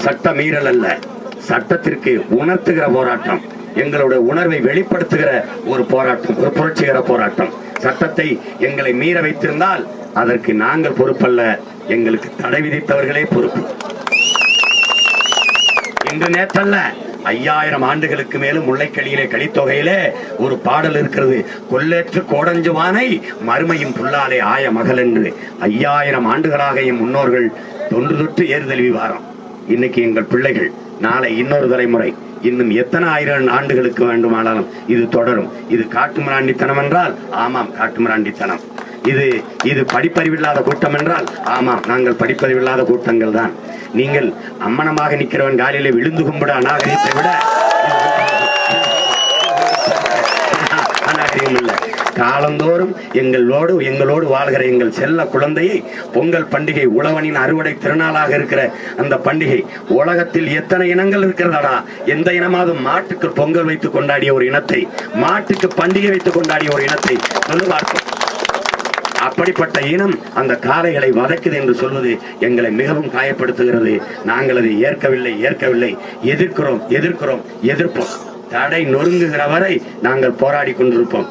சட்ட மீறல் அல்ல. சட்டத்திற்கு உணர்த்துகிற போராட்டம் எங்களுடைய உணர்வை வெளிப்படுத்துகிற ஒரு போராட்டம் ஒரு புரட்சிகர போராட்டம். சட்டத்தை எங்களை மீற வைத்திருந்தால் அதற்கு நாங்கள் பொறுப்பல்ல. எங்களுக்கு தடை விதித்தவர்களே பொறுப்பு. இன்று நேற்றல்ல ஐயாயிரம் ஆண்டுகளுக்கு மேலும் முல்லைக்கடியிலே கலித்தொகையிலே ஒரு பாடல் இருக்கிறது. கொல்லேற்று கோடஞ்சுவானை மறுமையும் புல்லாலே ஆய மகள் என்று. ஐயாயிரம் ஆண்டுகளாக என் முன்னோர்கள் தொன்று தொற்று ஏறுதல் வாரம் இன்னைக்கு எங்கள் பிள்ளைகள் நாளை இன்னொரு தலைமுறை. இன்னும் எத்தனை ஆயிரம் ஆண்டுகளுக்கு வேண்டுமானாலும் இது தொடரும். இது காட்டுமிராண்டித்தனம் என்றால் ஆமாம் காட்டு மிராண்டித்தனம். இது இது படிப்பறிவில்லாத கூட்டம் என்றால் ஆமாம் நாங்கள் படிப்பறிவில்லாத கூட்டங்கள் தான். நீங்கள் அம்மனமாக நிற்கிறவன் காலிலே விழுந்து கும்பிட அநாகரித்தை விட அநாகரியம் இல்லை. காலந்தோறும் எங்களோடு எங்களோடு வாழ்கிற எங்கள் செல்ல குழந்தையை பொங்கல் பண்டிகை உழவனின் அறுவடை திருநாளாக இருக்கிற அந்த பண்டிகை உலகத்தில் எத்தனை இனங்கள் இருக்கிறதாடா? எந்த இனமாவது மாட்டுக்கு பொங்கல் வைத்து கொண்டாடிய ஒரு இனத்தை மாட்டுக்கு பண்டிகை வைத்து கொண்டாடிய ஒரு இனத்தை சொல்லு பார்ப்போம் அப்படிப்பட்ட இனம் அந்த காளைகளை வதைக்குது என்று சொல்வது எங்களை மிகவும் காயப்படுத்துகிறது. நாங்கள் அதை ஏற்கவில்லை ஏற்கவில்லை. எதிர்க்கிறோம் எதிர்க்கிறோம் எதிர்ப்போம். தடை நொறுங்குகிற வரை நாங்கள் போராடி கொண்டிருப்போம்.